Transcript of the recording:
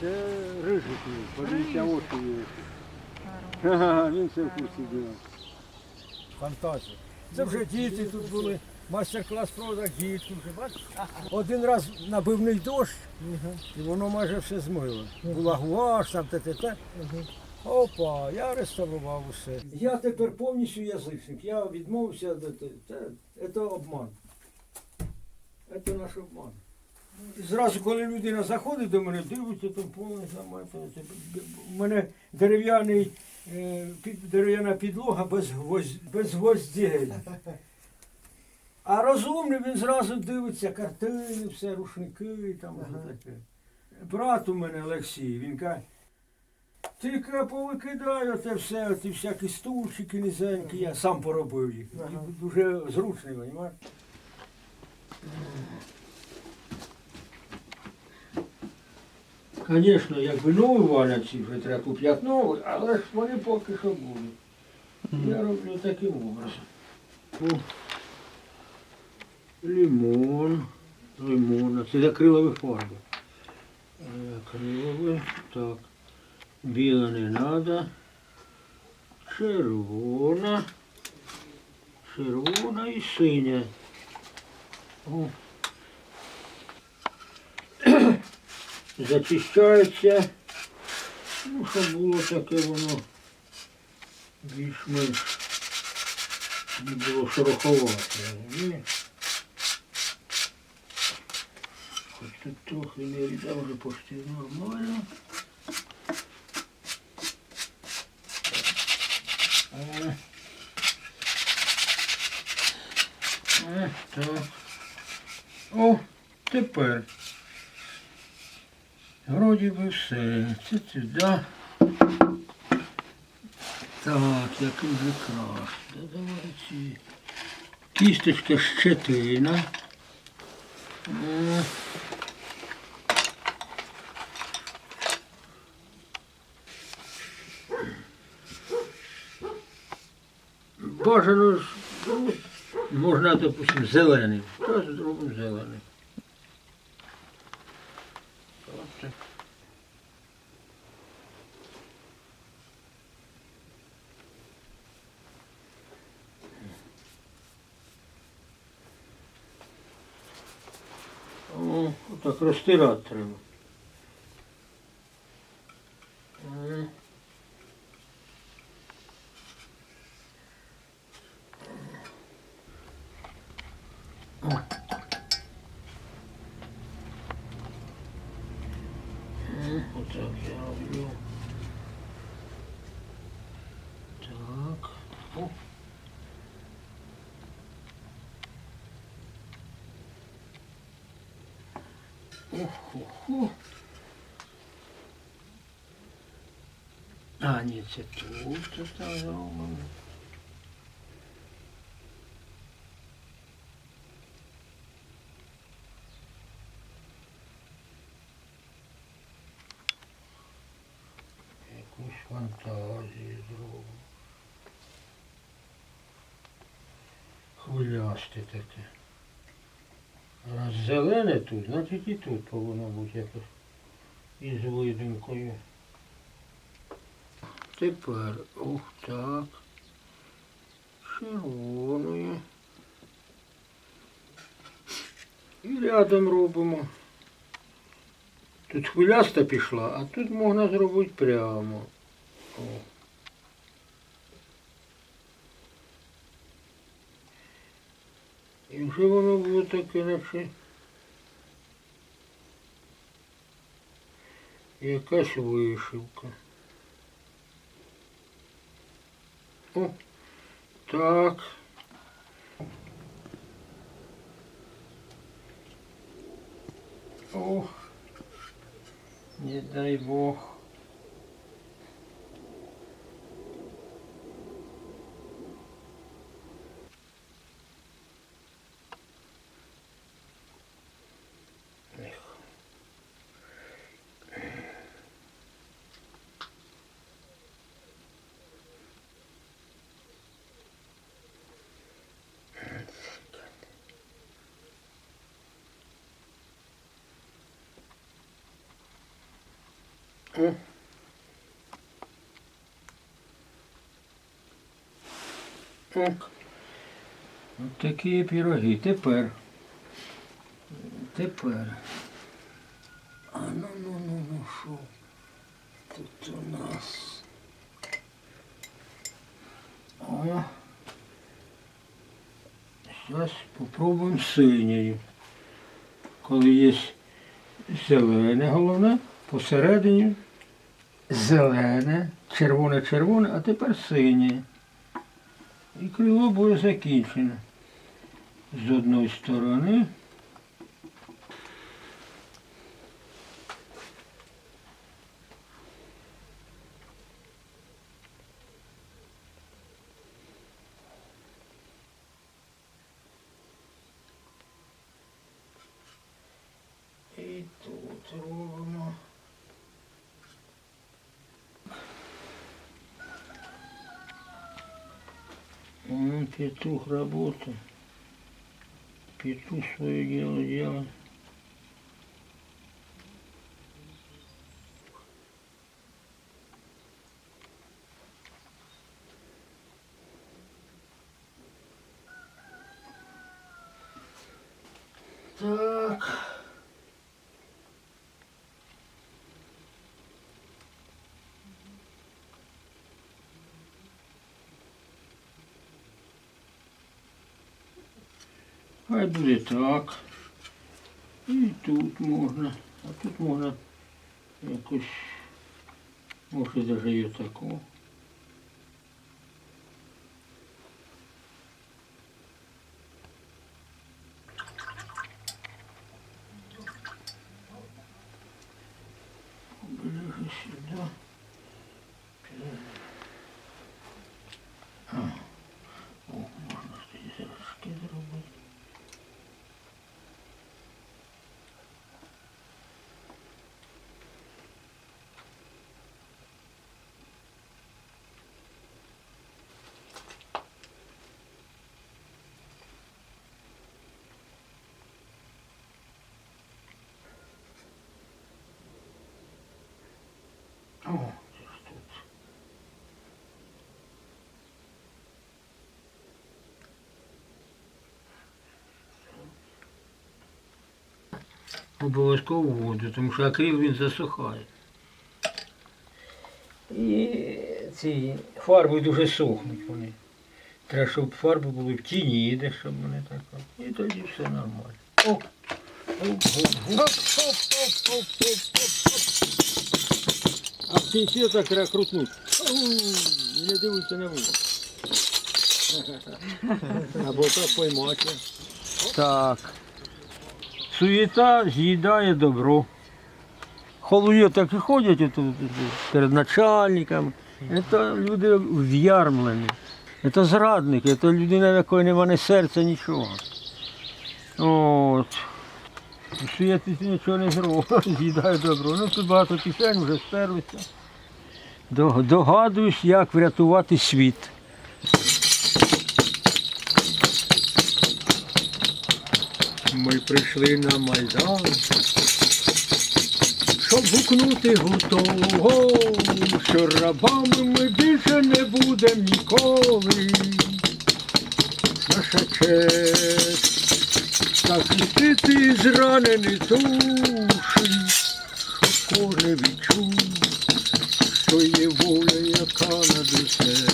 Це рижик, подивіться очі. є. Ага, Він все в курсі діла. Фантазія. Це вже діти тут були. Майстер-клас проводив дітки вже, бачиш? Один раз набивний дощ, і воно майже все змило. Була гуаш, там те, те, те. Опа, я реставрував усе. Я тепер повністю язичник. Я відмовився, це обман. Це наш обман. Зразу, коли людина заходить до мене, дивиться, там повністю немає. У мене дерев'яний, е, під, дерев'яна підлога без, гвоздь, без гвоздей. А розумний він зразу дивиться картини, все, рушники там. таке. Брат у мене Олексій, він каже, тільки повикидаю оте все, оті всякі стульчики низенькі, я сам поробив їх. Дуже зручний, розумієш? Звісно, якби нові валяці вже треба купляти нові, але ж вони поки що будуть. Я роблю таким образом. Лимон, лимон, це акрилові фарби. Е, Акрилові, так. Біла не треба. Червона. Червона і синя. О. Зачищається. Ну, щоб було таке воно більш-менш не було шероховате. розумієш? Хоч тут трохи не рідав, вже почти нормально. Е. Е, так. О, тепер. Вроді би все. Це сюди. Так, який же краш. Давай ці. Кісточка щетина. О. Бажано ж, ну, можна, допустим, зелений. Зараз зробимо зелений. Оце. О, так розтирати треба. М. О. М, Отак я роблю. Так. О. Охо-хо. А, ні, це тут там. Якусь фантазію зроблю. Хвилясте таке. Раз зелене тут, значить і тут повинно бути якось із видимкою. Тепер, ух так. Червоною. І рядом робимо. Тут хвиляста пішла, а тут можна зробити прямо. О. вже воно буде таке, наче якась вишивка. О, так. Ох, не дай Бог. О. О. От такі піроги. Тепер. Тепер. А ну ну ну ну що? Тут у нас. О. Зараз попробуємо синьою. Коли є зелене головне, посередині зелене, червоне-червоне, а тепер синє. І крило буде закінчено. З одної сторони. І тут робимо. М, Петух работает. Петух свое дело делает. Так. Хай буде так. І тут можна. А тут можна якось, може даже і таку. Ближе сюда. А, о, можна здесь зірочки зробити. О, це ж тут. Обов'язково воду, тому що акрил він засухає. І ці фарби дуже сохнуть вони. Треба, щоб фарби були в тіні, де щоб вони так. І тоді все нормально. О! Оп, оп, оп, оп, оп, оп, оп, оп, оп. Кінці так треба і Не дивуйся на вулицю. Або так поймати. Так. Суєта з'їдає добро. Холує так і ходять отут, перед начальниками. Це люди в'ярмлені. Це зрадники, це людина, в якої немає ні серця, нічого. От. Суєти нічого не зробить, з'їдає добро. Ну тут багато пісень вже стерлися. До- Догадуюсь, як врятувати світ. Ми прийшли на Майдан, щоб гукнути готово, що рабами ми більше не будемо ніколи. Наша честь захистити зранені душі, щоб кожен відчув, Твої воля, яка надихає.